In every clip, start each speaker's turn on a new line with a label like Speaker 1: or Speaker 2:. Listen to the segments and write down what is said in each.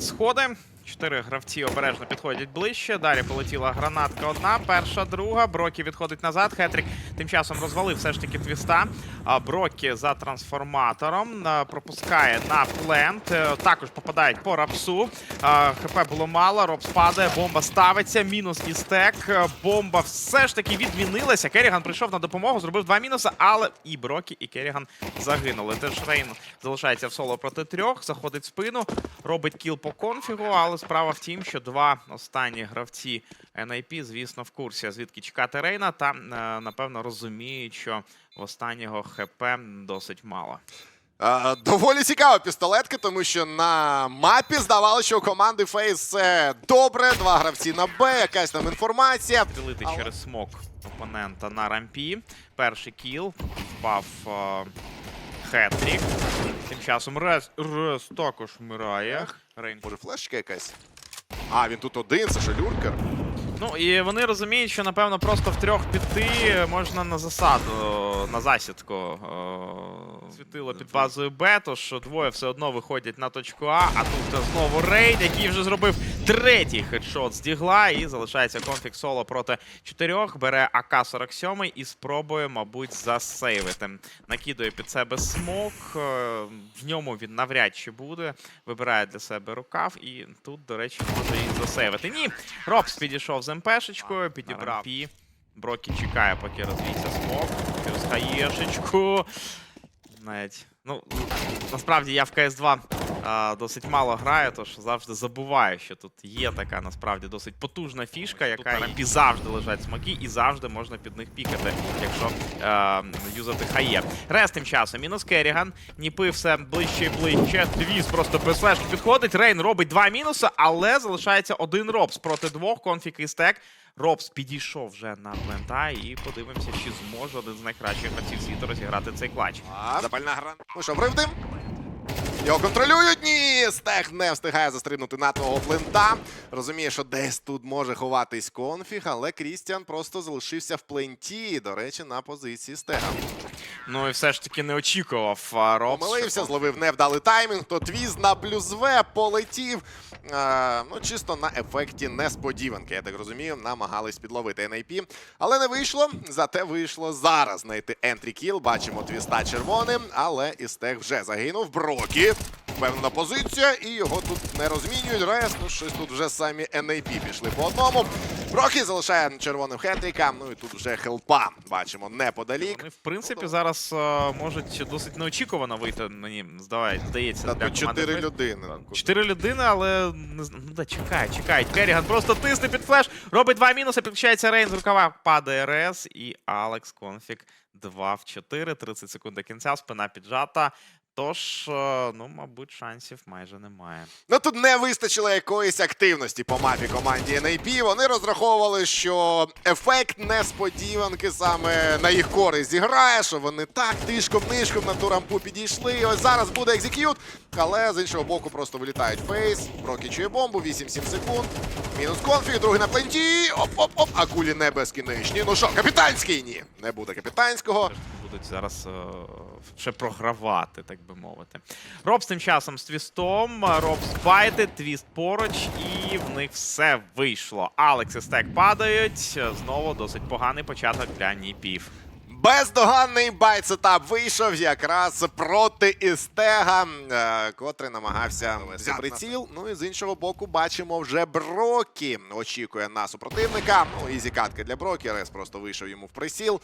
Speaker 1: сходи. Чотири гравці обережно підходять ближче. Далі полетіла гранатка одна, перша, друга. Брокі відходить назад. Хетрік тим часом розвалив все ж таки твіста. Брокі за трансформатором пропускає на плент. Е, Також попадають по рапсу. ХП було мало. Робс падає, бомба ставиться. Мінус і стек. Е, Бомба все ж таки відмінилася. Керіган прийшов на допомогу, зробив два мінуси, але і Брокі, і Керіган загинули. Теж Рейн залишається в соло проти трьох, заходить в спину, робить кіл по конфігу, але справа в тім, що два останні гравці NIP, звісно, в курсі, звідки чекати Рейна, та е, напевно розуміють, що в останнього ХП досить мало.
Speaker 2: Доволі цікава пістолетка, тому що на мапі здавалося, що у команди Фейс все добре. Два гравці на Б, якась там інформація.
Speaker 1: Ділити
Speaker 2: Але-
Speaker 1: через смок опонента на рампі. Перший кіл впав Хетрік. Тим часом Рез, Рез також вмирає. Рейн
Speaker 2: Може, флешка якась? А, він тут один, це що люркер.
Speaker 1: Ну і вони розуміють, що напевно просто в трьох піти можна на засаду, на засідку. Е, Світило під базою Б, тож двоє все одно виходять на точку А, а тут знову рейд, який вже зробив третій хедшот з дігла, і залишається конфік соло проти чотирьох. Бере АК-47 і спробує, мабуть, засейвити. Накидує під себе смок. е, В ньому він навряд чи буде. Вибирає для себе рукав, і тут, до речі, може і засейвити. Ні, Робс підійшов з МПшечкою, підібрав пі. Брокі чекає, поки розвіється смок. Через хаєшечку. Навіть. Ну, насправді я в КС2 а, досить мало граю, тож завжди забуваю, що тут є така насправді досить потужна фішка, яка на рампі завжди лежать смоки, і завжди можна під них пікати, якщо е, юзати хає. Рес тим часом. Мінус Керіган. Ніпи все ближче і ближче. Двіз просто без флешки підходить. Рейн робить два мінуси, але залишається один Робс проти двох. Конфік і стек. Робс підійшов вже на плента і подивимося, чи зможе один з найкращих гравців світу розіграти цей клач.
Speaker 2: А, запальна гра. Ну що, вривдим? Його контролюють. Ні, стех не встигає застрибнути на твого плента. Розуміє, що десь тут може ховатись конфіг, але Крістіан просто залишився в пленті. До речі, на позиції стега.
Speaker 1: Ну і все ж таки не очікував а, Робс.
Speaker 2: Помилився,
Speaker 1: що-
Speaker 2: зловив невдалий таймінг, то твіз на плюс В полетів. А, ну, чисто на ефекті несподіванки, я так розумію, намагались підловити NIP. Але не вийшло, зате вийшло зараз знайти ентрі кіл. Бачимо твіста червоним, але істег вже загинув. Брокі. Впевнена позиція, і його тут не розмінюють. Рес, ну щось тут вже самі NAP пішли по одному. Брокі залишає червоним хетріка. Ну і тут вже хелпа. Бачимо неподалік.
Speaker 1: Вони, в принципі, зараз е, можуть досить неочікувано вийти. Мені здаває, здається,
Speaker 2: Та
Speaker 1: для
Speaker 2: тут чотири людини.
Speaker 1: Чотири людини, але не зна- ну да, чекай, чекай. Керіган просто тисне під флеш, робить два мінуси, підключається Рейн з рукава, падає РС і Алекс Конфік 2 в 4, 30 секунд до кінця, спина піджата. Тож, е, ну, мабуть, шансів майже немає.
Speaker 2: Ну тут не вистачило якоїсь активності по мапі команді NAP. Вони розраховували, що ефект несподіванки саме на їх користь зіграє, що вони так тишком-нишком на ту рампу підійшли. І ось зараз буде екзекют. Але з іншого боку просто вилітають фейс. Прокічує бомбу, 8-7 секунд. Мінус конфіг, другий на пленті. Оп-оп-оп. А кулі не безкінечні. Ну що, капітанський? Ні. Не буде капітанського.
Speaker 1: Будуть зараз ще програвати, так би мовити. Роб з тим часом з твістом. Робс байтить, твіст поруч, і в них все вийшло. Алекс і стек падають. Знову досить поганий початок для ніпів.
Speaker 2: Бездоганний байт-сетап вийшов якраз проти Істега, е, котрий намагався взяти приціл. Ну і з іншого боку, бачимо вже Брокі. Очікує на супротивника. Ну, ізі катки для Брокі. Рес просто вийшов йому в присіл.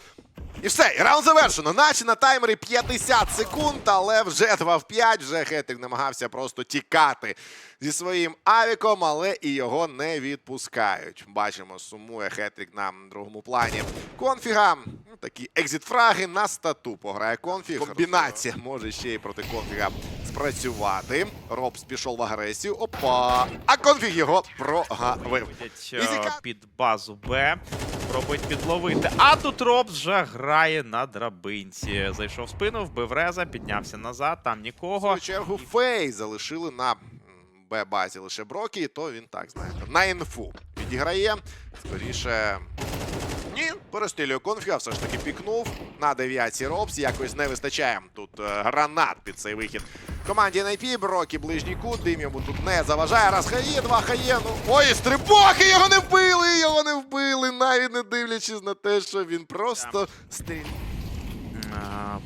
Speaker 2: І все, і раунд завершено. Наче на таймері 50 секунд, але вже 2 в 5. Вже Хетрик намагався просто тікати зі своїм авіком, але і його не відпускають. Бачимо, сумує Хетрик на другому плані. Конфіга. Ну, такі екзит-фраги на стату пограє конфіг. Комбінація може ще й проти конфіга спрацювати. Робс пішов в агресію. Опа! А конфіг його прогавив.
Speaker 1: Виходять е, під базу Б. Пробують підловити. А тут Робс вже грає на драбинці. Зайшов в спину, вбив Реза, піднявся назад, там нікого.
Speaker 2: В свою чергу Фей залишили на Б-базі лише Брокі, то він так, знаєте, на інфу підіграє. Скоріше. Ні, Перестрілює конфіга, все ж таки пікнув. На дев'ятці Робс. Якось не вистачає. Тут е, гранат під цей вихід. Команді NIP, Брокі ближній кут, дим йому тут не заважає. Раз хає, два хає. Ну, ой, стрибок! Його не вбили! Його не вбили, навіть не дивлячись на те, що він просто стріляє.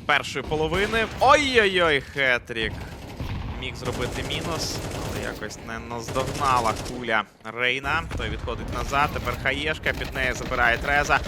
Speaker 1: Першої половини. Ой-ой-ой, хетрік. Міг зробити мінус, але якось не наздогнала куля Рейна. Той відходить назад. Тепер хаєшка, під нею забирає Треза.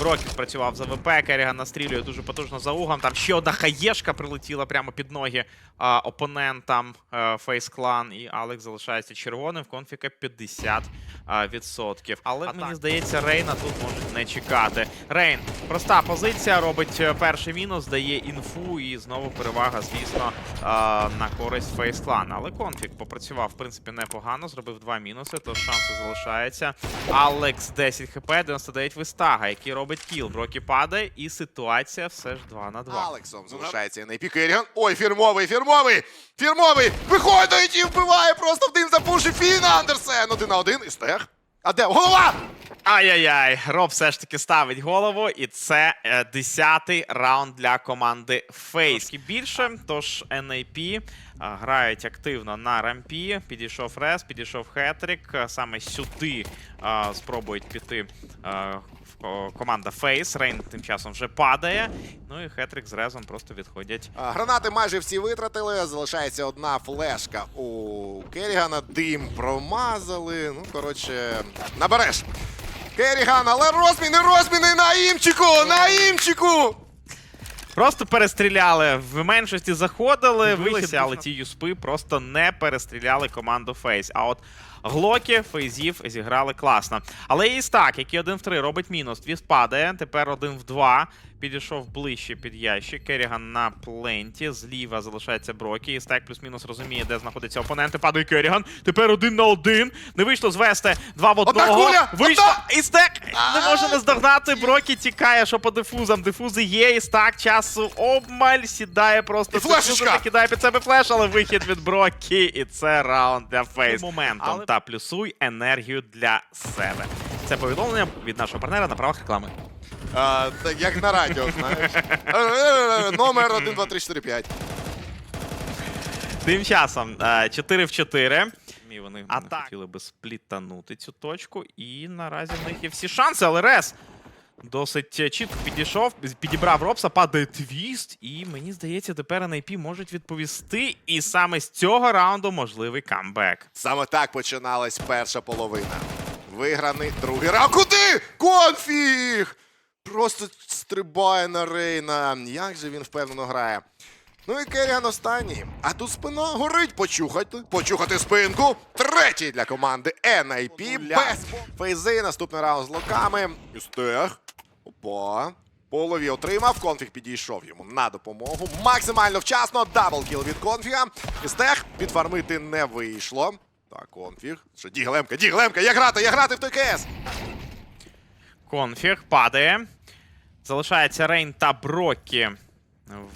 Speaker 1: Брокіт працював за ВП, Керріган настрілює дуже потужно за угом. Там ще одна хаєшка прилетіла прямо під ноги а, опонентам е, Фейс Клан. І Алекс залишається червоним. В конфіка 50%. а, відсотків. Але мені здається, Рейна тут можуть не чекати. Рейн, проста позиція, робить е, перший мінус, дає інфу, і знову перевага, звісно, а, на користь Фейс Клан. Але конфіг попрацював, в принципі, непогано, зробив два мінуси, тож шанси залишаються. Алекс 10 хп, 99 вистага, який робить кіл. Брокі падає, і ситуація все ж 2 на 2.
Speaker 2: Алексом залишається на Керріган. Ой, фірмовий, фірмовий! Фірмовий! Виходить і вбиває просто в дим запушив Фін Андерсен. Один на один і стег. А де? Голова!
Speaker 1: Ай-яй-яй, Роб все ж таки ставить голову, і це е, десятий раунд для команди Фейс. Трошки більше, тож NAP грають активно на рампі. Підійшов Рес, підійшов Хетрік. Саме сюди а, спробують піти а, команда Фейс. Рейн тим часом вже падає. Ну і Хетрік з Резом просто відходять.
Speaker 2: Гранати майже всі витратили. Залишається одна флешка у Керрігана. Дим промазали. Ну, коротше, набереш. Керріган, але розміни, розміни на імчику! На імчику!
Speaker 1: Просто перестріляли. В меншості заходили, вихід, але ті юспи просто не перестріляли команду Фейс. А от Глоки Фейзів зіграли класно. Але і так, який один в три робить мінус. Дві спадає, тепер один в два. Підійшов ближче під ящик. Керріган на пленті. Зліва залишається Брокі. І стек плюс-мінус розуміє, де знаходиться опоненти. Падає Керріган. Тепер один на один. Не вийшло звести два в
Speaker 2: Одна
Speaker 1: одного.
Speaker 2: куля!
Speaker 1: Вийшло.
Speaker 2: Одна!
Speaker 1: І стек не може не здогнати. Брокі тікає, що по дифузам. Дифузи є, і стак часу обмаль сідає просто.
Speaker 2: І флешечка!
Speaker 1: Кидає під себе флеш, але вихід від Брокі. І це раунд для фейс. Моментом та плюсуй енергію для себе. Це повідомлення від нашого партнера на правах реклами.
Speaker 2: А, так як на радіо, знаєш. Е, Номер 1, 2, 3, 4, 5.
Speaker 1: Тим часом е, 4 в 4. І вони
Speaker 3: А
Speaker 1: не
Speaker 3: так.
Speaker 1: хотіли би сплітанути цю точку. І наразі в них є всі шанси, але Рес досить е, чітко підійшов, підібрав Робса, падає твіст. І мені здається, тепер NIP можуть відповісти. І саме з цього раунду можливий камбек.
Speaker 2: Саме так починалась перша половина. Виграний другий раунд. Куди? Конфіг! Просто стрибає на Рейна. Як же він впевнено грає. Ну і Керріган останній. А тут спина горить. Почухати. Почухати спинку. Третій для команди NIP. Без фейзи. Наступний раунд з локами. Юстег. Опа. По голові отримав. Конфіг підійшов йому на допомогу. Максимально вчасно. Даблкіл від конфіга. Істег підфармити не вийшло. Так, конфіг. Що Діглемка, Діглемка, як грати, як грати в той КС.
Speaker 1: Конфіг падає. Залишається Рейн та Брокі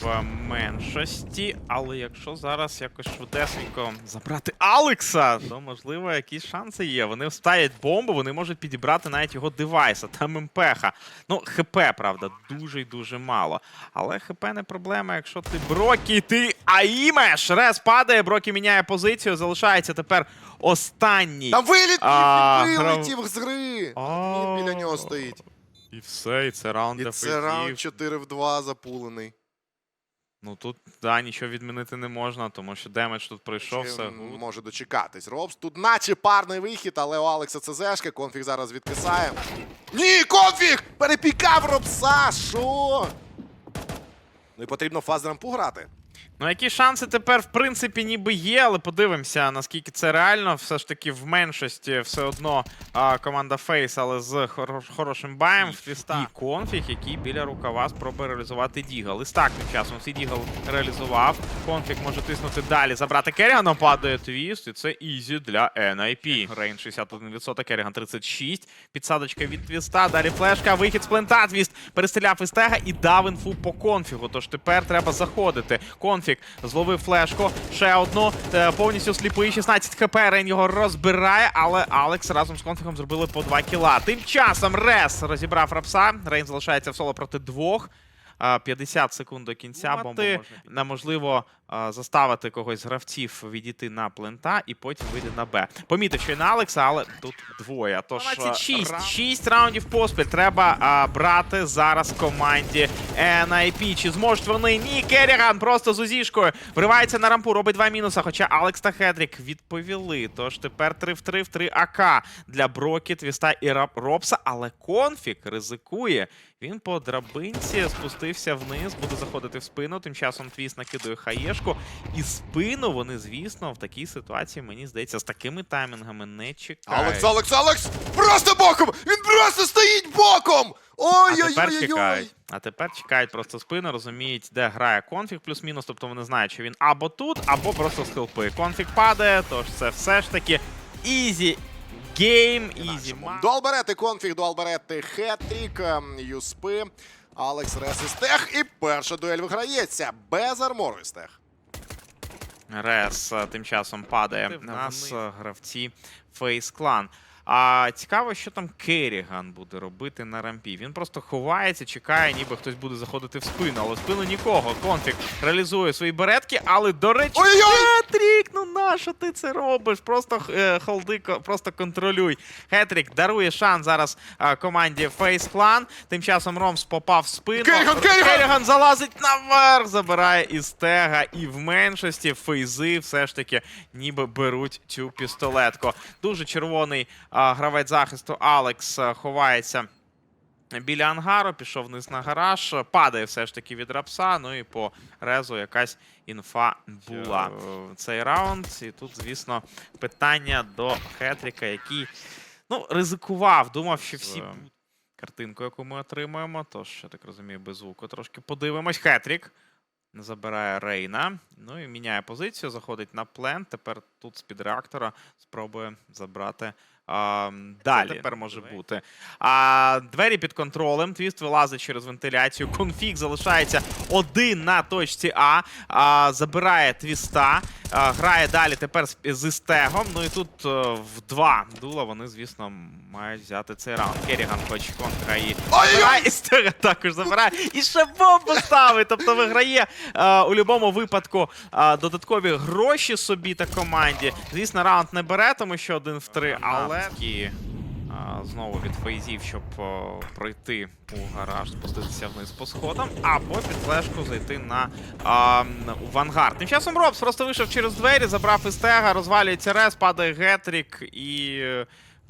Speaker 1: в меншості. Але якщо зараз якось швидесенько забрати Алекса, то можливо якісь шанси є. Вони вставлять бомбу, вони можуть підібрати навіть його девайса. Там імпеха. Ну, ХП, правда, дуже й дуже мало. Але ХП не проблема, якщо ти Брокі, ти аїмеш. Рес падає, Брокі міняє позицію. Залишається тепер останній.
Speaker 2: Там виліт,
Speaker 1: А,
Speaker 2: вилетів з гри. Він біля нього стоїть.
Speaker 1: І все, і це раунд
Speaker 2: І це раунд 4 в 2 запулений.
Speaker 1: Ну тут да, нічого відмінити не можна, тому що демедж тут пройшов,
Speaker 2: Чи
Speaker 1: все гуд.
Speaker 2: може дочекатись. Робс тут наче парний вихід, але у Алекса це зешка. Конфіг зараз відкисає. Ні, конфіг! Перепікав Робса! Що? Ну і потрібно фазрампу грати.
Speaker 1: Ну які шанси тепер, в принципі, ніби є, але подивимося, наскільки це реально. Все ж таки в меншості все одно а, команда Фейс, але з хоро- хорошим баєм в твіста. І конфіг, який біля рукава спробує реалізувати Дігл. І так тим часом всі Дігл реалізував. Конфіг може тиснути далі, забрати Керрігана, падає твіст, і це ізі для NIP. Рейн 61%, Керріган 36%. Підсадочка від твіста, далі флешка, вихід з плента, твіст перестріляв із тега і дав інфу по конфігу. Тож тепер треба заходити. Конфіг конфік. Зловив флешку. Ще одну. Е, Повністю сліпий. 16 хп. Рейн його розбирає, але Алекс разом з конфігом зробили по 2 кіла. Тим часом Рес розібрав рапса. Рейн залишається в соло проти двох. А, 50 секунд до кінця.
Speaker 3: Ну,
Speaker 1: Бомби неможливо заставити когось з гравців відійти на плента і потім вийде на Б. Помітив, що і на Алекса, але тут двоє. Тож
Speaker 3: 12-6.
Speaker 1: а, 6 раундів поспіль треба а, брати зараз команді NIP. Чи зможуть вони? Ні, Керріган просто з узішкою вривається на рампу, робить два мінуса. Хоча Алекс та Хедрік відповіли. Тож тепер 3 в 3 в 3 АК для Брокі, Твіста і Робса. Але конфік ризикує. Він по драбинці спустився вниз, буде заходити в спину. Тим часом Твіст накидує хаєшку. І спину вони, звісно, в такій ситуації, мені здається, з такими таймінгами не чекають.
Speaker 2: Алекс, Алекс, Алекс! Просто боком! Він просто стоїть боком! Ой-ой-ой!
Speaker 1: чекають. А тепер чекають просто спину, розуміють, де грає конфіг плюс-мінус. Тобто вони знають, що він або тут, або просто з хелпи. Конфіг падає, тож це все ж таки ізі гейм, ізі матч.
Speaker 2: Дуалберети конфіг, дуалберети хетрік, ем, юспи, Алекс Рес і Стех. І перша дуель виграється без армору і Стех.
Speaker 1: Рес е, тим часом падає. У нас е, гравці Фейс Клан. А цікаво, що там Керріган буде робити на рампі. Він просто ховається, чекає, ніби хтось буде заходити в спину, але в спину нікого. Конфік реалізує свої беретки, але до речі! Хетрік, ну нащо ти це робиш? Просто е, холди, просто контролюй. Хетрік дарує шанс зараз е, команді Face Clan. Тим часом Ромс попав в спину.
Speaker 2: Керріган, Керріган!
Speaker 1: Керріган залазить наверх, забирає із тега. І в меншості фейзи все ж таки ніби беруть цю пістолетку. Дуже червоний а, гравець захисту Алекс ховається. Біля ангару пішов вниз на гараж, падає все ж таки від рапса. Ну і по резу якась інфа була. Е, Цей раунд. І тут, звісно, питання до Хетріка, який ну, ризикував, думав, що всі. Картинку, яку ми отримуємо. Тож, я так розумію, без звуку трошки подивимось. Хетрік забирає Рейна. Ну і міняє позицію, заходить на плен. Тепер тут з-під реактора спробує забрати. А, далі тепер може
Speaker 3: Давай.
Speaker 1: бути. А, двері під контролем. Твіст вилазить через вентиляцію. Конфіг залишається один на точці А. а забирає твіста. А, грає далі тепер зі стегом. Ну і тут е, в два дула вони, звісно, мають взяти цей раунд. Керіган хоч контра і забирає, і стега також забирає. І ще бомбу ставить. Тобто виграє е, у будь-якому випадку е, додаткові гроші собі та команді. Звісно, раунд не бере, тому що один в три, але знову від фейзів, щоб е, пройти у гараж, спуститися вниз по сходам, або під флешку зайти на а, в ангар. Тим часом Робс просто вийшов через двері, забрав істега, розвалюється рес, падає гетрік і.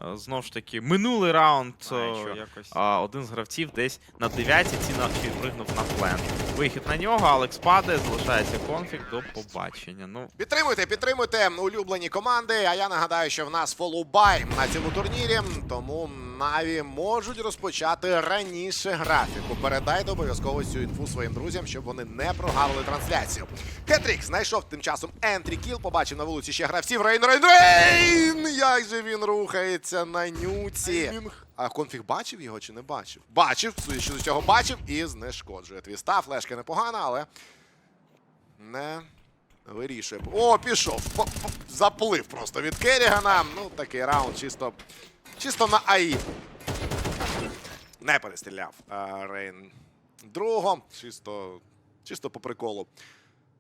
Speaker 1: Е, Знову ж таки, минулий раунд е,
Speaker 3: якось.
Speaker 1: а, один з гравців десь на дев'ятій ціна підпригнув на плен. Вихід на нього, Алекс падає, залишається конфік. до побачення. Ну,
Speaker 2: Підтримуйте, підтримуйте улюблені команди. А я нагадаю, що в нас фолубай на цьому турнірі, тому Наві можуть розпочати раніше графіку. Передайте обов'язково цю інфу своїм друзям, щоб вони не прогавили трансляцію. Кетрік знайшов тим часом ентрі кіл, побачив на вулиці ще гравців. Рейн, Рейн, Рейн! Як же він рухається на нюці? А конфіг бачив його чи не бачив? Бачив, судячи з цього бачив і знешкоджує. Твіста, флешка непогана, але не вирішує. О, пішов. Заплив просто від Керрігана. Ну, такий раунд чисто, чисто на АІ. Не перестріляв а, Рейн другого. Чисто, чисто по приколу.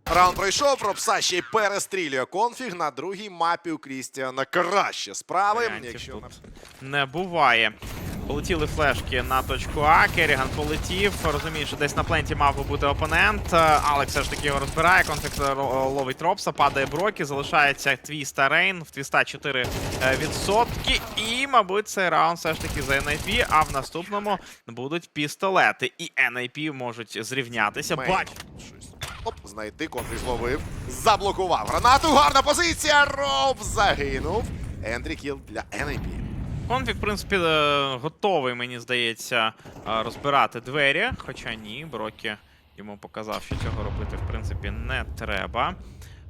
Speaker 2: Раунд пройшов, про пса ще й перестрілює конфіг на другій мапі у Крістіана. Краще справи. Якщо
Speaker 1: не буває. Полетіли флешки на точку А. Керріган полетів. Розуміє, що десь на пленті мав би бути опонент. Е, Алекс все ж таки його розбирає. Конфлікт е, ро- ловить Робса, падає Брокі. Залишається Твіст та Рейн. В Твіста 4 е, відсотки. І, мабуть, цей раунд все ж таки за NIP, а в наступному будуть пістолети. І NIP можуть зрівнятися. Бач.
Speaker 2: Оп, знайти конфіг зловив. Заблокував. Гранату, гарна позиція. Ров загинув. Ендрі кіл для NIP.
Speaker 1: Конфіг, в принципі, е, готовий, мені здається, е, розбирати двері. Хоча ні, Брокі йому показав, що цього робити, в принципі, не треба.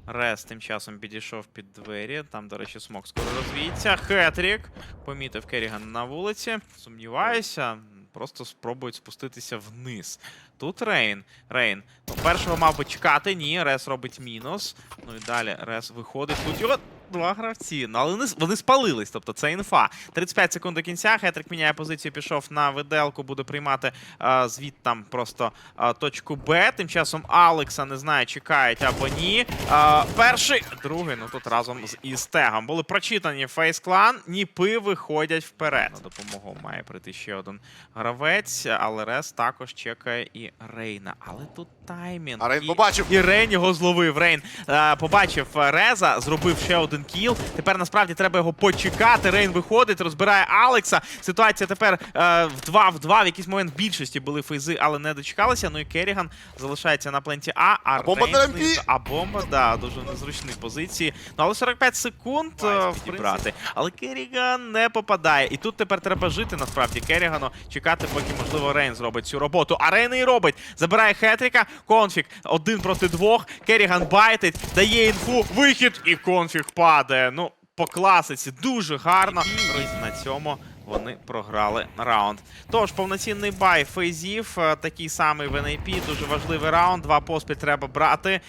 Speaker 1: Рес тим часом підійшов під двері. Там, до речі, смок скоро розвіється. Хетрік помітив Керріган на вулиці. Сумніваюся, просто спробують спуститися вниз. тут Рейн. Рейн. Першого мав би чекати. Ні, Рес робить мінус. Ну і далі Рес виходить. Тут його два гравці. Ну, але вони, вони спалились, тобто це інфа. 35 секунд до кінця. Хетрик міняє позицію, пішов на виделку, буде приймати а, звід там просто а, точку Б. Тим часом Алекса не знає, чекають або ні. А, перший, другий, ну тут разом з із тегом. Були прочитані Фейс Клан. Ніпи виходять вперед. На допомогу має прийти ще один гравець, але Рес також чекає і Рейна. Але тут таймінг.
Speaker 2: А Рейн
Speaker 1: І-
Speaker 2: побачив.
Speaker 1: і Рейн його зловив. Рейн е, побачив е, Реза, зробив ще один кіл. Тепер насправді треба його почекати. Рейн виходить, розбирає Алекса. Ситуація тепер е, в 2 в 2. В якийсь момент більшості були фейзи, але не дочекалися. Ну і Керріган залишається на пленті А. А,
Speaker 2: А бомба на МП?
Speaker 1: знизу- А бомба, да, дуже незручні позиції. Ну але 45 секунд е, підібрати. Але Керріган не попадає. І тут тепер треба жити насправді Керрігану, чекати, поки можливо Рейн зробить цю роботу. А Рейн і робить. Забирає Хетріка. Конфіг один проти двох. Керріган байтить, дає інфу, вихід, і конфіг падає. Ну, по класиці дуже гарно. І на цьому вони програли раунд. Тож, повноцінний бай фейзів, е, такий самий в NAP, дуже важливий раунд. Два поспіль треба брати. Е,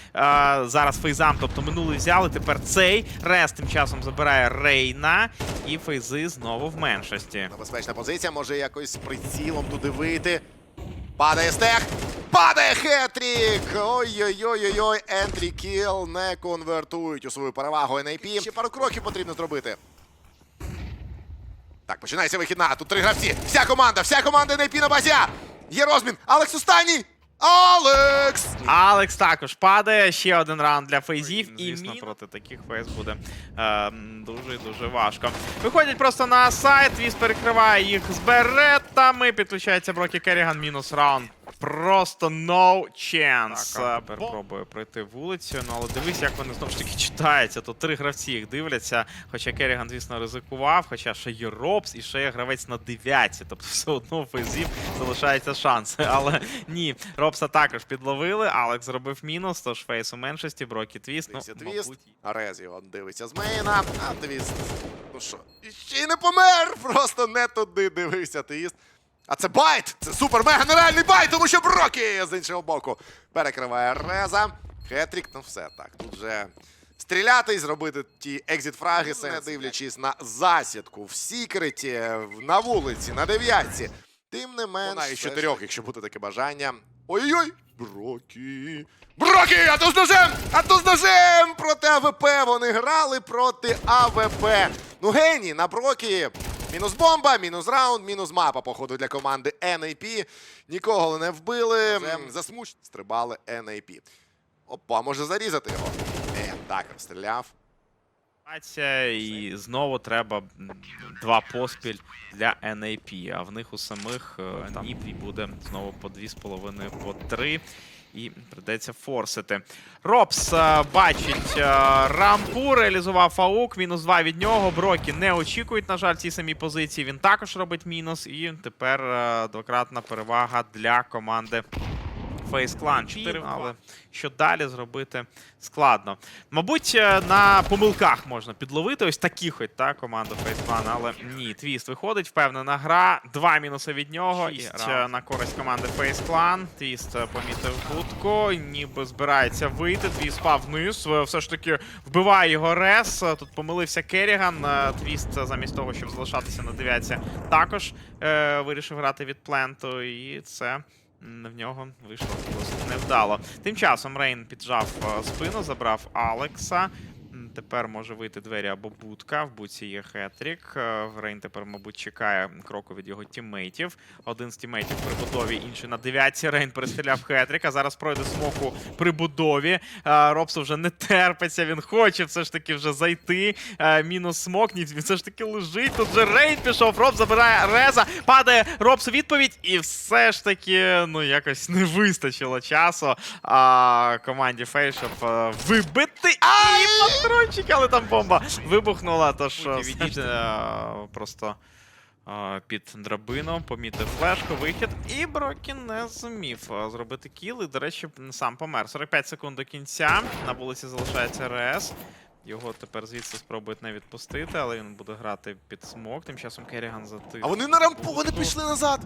Speaker 1: Зараз фейзам, тобто минулий взяли, тепер цей. Рест тим часом забирає Рейна, і фейзи знову в меншості.
Speaker 2: Небезпечна позиція, може якось прицілом туди вийти. Падає стег. Падає хетрік! Ой-ой-ой-ой-ой, ентрі кіл не конвертують у свою перевагу NAP. Ще пару кроків потрібно зробити. Так, починається вихідна. Тут три гравці. Вся команда, вся команда NAP на базі. Є розмін. Алекс останній! Алекс!
Speaker 1: Алекс також падає. Ще один раунд для фейзів. І
Speaker 3: Звісно,
Speaker 1: мінус проти таких фейз буде ем, дуже і дуже важко. Виходять просто на сайт. Віз перекриває їх з беретами. Підключається Брокі Керріган. Мінус раунд. Просто no chance.
Speaker 3: Так, а тепер
Speaker 1: Бо- пробує пройти вулицю. Ну але дивись, як вони знову ж таки читаються. Тут три гравці їх дивляться. Хоча Керріган, звісно, ризикував. Хоча ще є Робс і ще є гравець на дев'ятці. Тобто все одно фейзів залишаються шанси. Але ні, Робса також підловили. Алекс зробив мінус, тож фейс у меншості, Брокі твіст. Ну,
Speaker 2: твіст.
Speaker 1: мабуть,
Speaker 2: Арез його дивиться з мейна. А твіст. Ну що, ще й не помер! Просто не туди дивився твіст. А це байт! Це супер мега нереальний байт, тому що Брокі з іншого боку перекриває Реза. Хетрік, ну все так. Тут вже стріляти і зробити ті екзит-фраги, не дивлячись на засідку в сікреті, на вулиці, на дев'ятці. Тим не менш. Вона із чотирьох, якщо буде таке бажання. Ой-ой-ой! Брокі! Брокі! А то з ножем! А то з ножем! Проти АВП! Вони грали проти АВП. Ну геній на Брокі. Мінус бомба, мінус раунд, мінус мапа, походу, для команди NAP. Нікого не вбили. Засмуч стрибали NAP. Опа, може зарізати його. Не, так, розстріляв.
Speaker 1: і знову треба два поспіль для NAP. А в них у самих е, Ніпрі буде знову по 2,5, по 3. І придеться форсити. Робс е, бачить е, рампу, реалізував аук, мінус 2 від нього. Брокі не очікують, на жаль, ці самі позиції. Він також робить мінус. І тепер е, двократна перевага для команди Фейс Клан 4, але що далі зробити складно. Мабуть, е, на помилках можна підловити ось такі хоч та команду Фейс Клан, але ні, твіст виходить, впевнена гра. Два мінуси від нього.
Speaker 3: Шість
Speaker 1: е, на користь команди Фейс Клан. Твіст е, помітив хутко, ніби збирається вийти. Твіст спав вниз. Все ж таки вбиває його рес. Тут помилився Керріган. Е, Твіст замість того, щоб залишатися на дев'ятці, також е, вирішив грати від пленту. І це. В нього вийшло досить невдало. Тим часом Рейн піджав е, спину, забрав Алекса. Тепер може вийти двері або будка. В будці є хетрік. Е, Рейн тепер, мабуть, чекає кроку від його тіммейтів. Один з тіммейтів при будові, інший на дев'ятці. Рейн перестріляв хетріка. Зараз пройде смоку при будові. Е, Робсу вже не терпиться. Він хоче все ж таки вже зайти. Е, Мінус смок. Ні, він все ж таки лежить. Тут же Рейн пішов. Роб забирає Реза. Падає Робс у відповідь. І все ж таки, ну якось не вистачило часу а, команді Фей, щоб е, вибити. І патрончик, але там бомба вибухнула. Тож е, відійде е, просто. е, Під драбину, помітив флешку, вихід, і Брокі не зумів е, зробити кіл. І, до речі, сам помер. 45 секунд до кінця. На вулиці залишається РС. Його тепер звідси спробують не відпустити, але він буде грати під смок. Тим часом Керріган затих.
Speaker 2: А вони на рампу, вони пішли назад.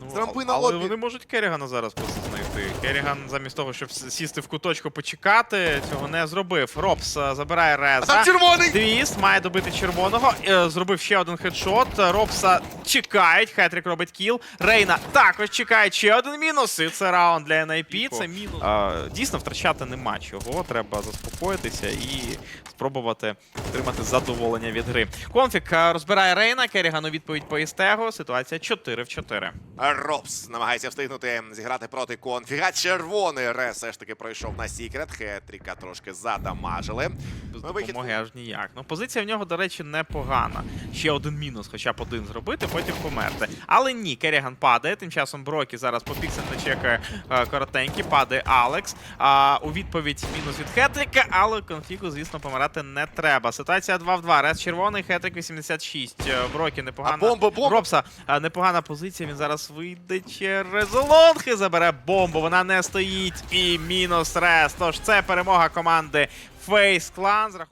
Speaker 1: Ну,
Speaker 2: З рампи
Speaker 1: а-
Speaker 2: на
Speaker 1: але
Speaker 2: лобі.
Speaker 1: вони можуть Керрігана зараз просто знайти. Керріган, замість того, щоб сісти в куточку почекати, цього не зробив. Робс е, забирає
Speaker 2: А
Speaker 1: Реза.
Speaker 2: там червоний!
Speaker 1: Твіст має добити червоного. е, Зробив ще один хедшот. Робса чекають. Хетрик робить кіл. Рейна також чекає ще один мінус. І це раунд для NIP. Це мінус. А, дійсно втрачати нема чого. Треба заспокоїтися і спробувати отримати задоволення від гри. Конфік е, розбирає Рейна. Керріган у відповідь по істегу. Ситуація 4 в 4.
Speaker 2: Робс намагається встигнути зіграти проти конфіга. Червоний рес все ж таки пройшов на Сікрет. Хетріка трошки задамажили.
Speaker 1: Без
Speaker 2: Ну,
Speaker 1: допомоги аж ніяк. Ну, позиція в нього, до речі, непогана. Ще один мінус, хоча б один зробити, потім померти. Але ні, Керіган падає. Тим часом Брокі зараз по не чекає е, коротенький, падає Алекс. А у відповідь мінус від Хетрика, але конфлікту, звісно, помирати не треба. Ситуація 2 в 2. Рез червоний, Хетрик 86. Е, Брокі непогана.
Speaker 2: А бомба, бомба!
Speaker 1: Робса е, непогана позиція. Він зараз вийде через лонг забере бомбу. Вона не стоїть. І мінус рес. Тож це перемога команди Face Clan.